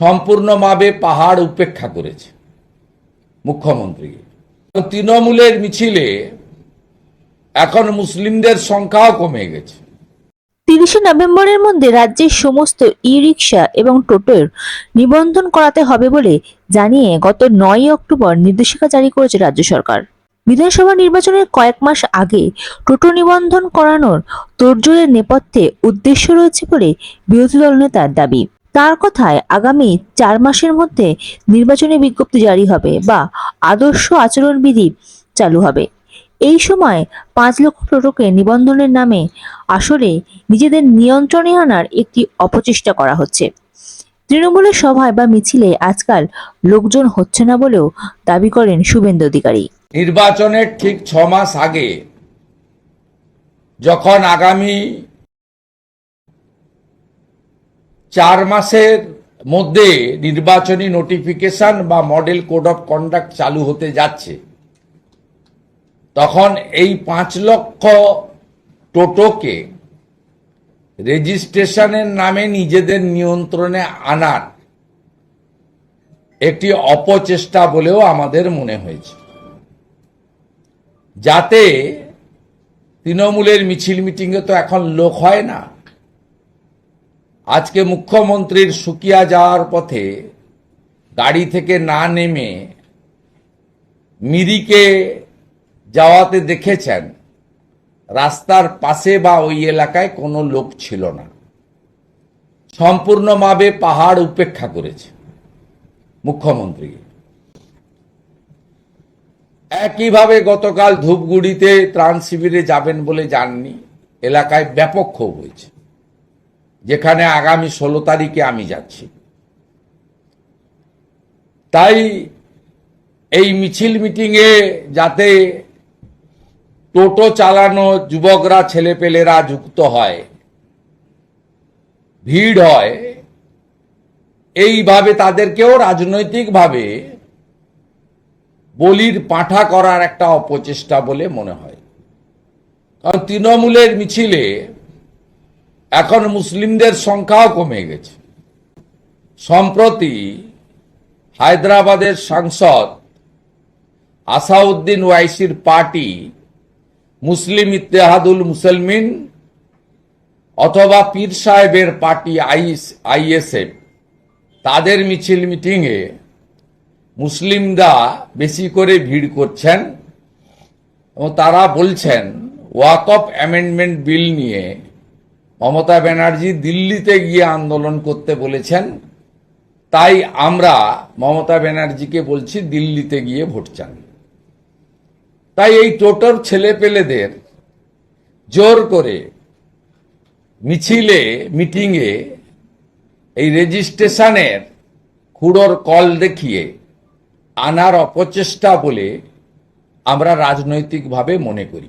সম্পূর্ণভাবে পাহাড় উপেক্ষা করেছে মুখ্যমন্ত্রী। তৃণমূলের মিছিলে এখন মুসলিমদের সংখ্যাও কমে গেছে। তিরিশে নভেম্বরের মধ্যে রাজ্যের সমস্ত ই রিক্সা এবং টোটোর নিবন্ধন করাতে হবে বলে জানিয়ে গত নয় অক্টোবর নির্দেশিকা জারি করেছে রাজ্য সরকার। বিধানসভা নির্বাচনের কয়েক মাস আগে টোটো নিবন্ধন করানোর তোড়জোড়ের নেপথ্যে উদ্দেশ্য রয়েছে বলে বিরোধী দল নেতার দাবি। তার কথায় আগামী চার মাসের মধ্যে নির্বাচনী বিজ্ঞপ্তি জারি হবে বা আদর্শ আচরণবিধি চালু হবে। এই সময় পাঁচ লক্ষ টোটোকে নিবন্ধনের নামে আসলে নিজেদের নিয়ন্ত্রণে আনার একটি অপচেষ্টা করা হচ্ছে। তৃণমূলের সভায় বা মিছিলে আজকাল লোকজন হচ্ছে না বলেও দাবি করেন শুভেন্দু অধিকারী। নির্বাচনের ঠিক ছ মাস আগে যখন আগামী চার মাসের মধ্যে নির্বাচনী নোটিফিকেশন বা মডেল কোড অফ কন্ডাক্ট চালু হতে যাচ্ছে। তখন এই পাঁচ লক্ষ টোটোকে রেজিস্ট্রেশনের নামে নিজেদের নিয়ন্ত্রণে আনার একটি অপচেষ্টা বলেও আমাদের মনে হয়েছে। যাতে তৃণমূলের মিছিল মিটিংয়ে তো এখন লোক হয় না। আজকে মুখ্যমন্ত্রীর সুকিয়া যাওয়ার পথে গাড়ি থেকে না নেমে মিরিকে যাওয়াতে দেখেছেন, রাস্তার পাশে বা ওই এলাকায় কোনো লোক ছিল না। সম্পূর্ণভাবে পাহাড় উপেক্ষা করেছে মুখ্যমন্ত্রী। একইভাবে গতকাল ধূপগুড়িতে ত্রাণ শিবিরে যাবেন বলে যাননি এলাকায় ব্যাপক ক্ষোভ হয়েছে। যেখানে আগামী ষোলো তারিখে আমি যাচ্ছি। তাই এই মিছিল মিটিংয়ে যাতে টোটো চালানো যুবকরা, ছেলেপেলেরা যুক্ত হয়, ভিড় হয়, এইভাবে তাদেরকেও রাজনৈতিকভাবে বলির পাঁঠা করার একটা অপচেষ্টা বলে মনে হয়। কারণ তৃণমূলের মিছিলে এখন মুসলিমদের সংখ্যাও কমে গেছে। সম্প্রতি হায়দ্রাবাদের সাংসদ আসাউদ্দিন ওয়াইসির পার্টি মুসলিম ইত্তেহাদুল মুসলমিন অথবা পীর সাহেবের পার্টি আইস আইএসএফ, তাদের মিছিল মিটিংয়ে মুসলিমরা বেশি করে ভিড় করছেন এবং তারা বলছেন, ওয়াকফ অ্যামেন্ডমেন্ট বিল নিয়ে মমতা ব্যানার্জি দিল্লিতে গিয়ে আন্দোলন করতে বলেছেন, তাই আমরা মমতা ব্যানার্জিকে বলছি দিল্লিতে গিয়ে ভোট চান। তাই এই টোটোর ছেলেপেলেদের জোর করে মিছিলে, মিটিংয়ে এই রেজিস্ট্রেশনের খুঁড়োর কল দেখিয়ে আনার অপচেষ্টা বলে আমরা রাজনৈতিকভাবে মনে করি।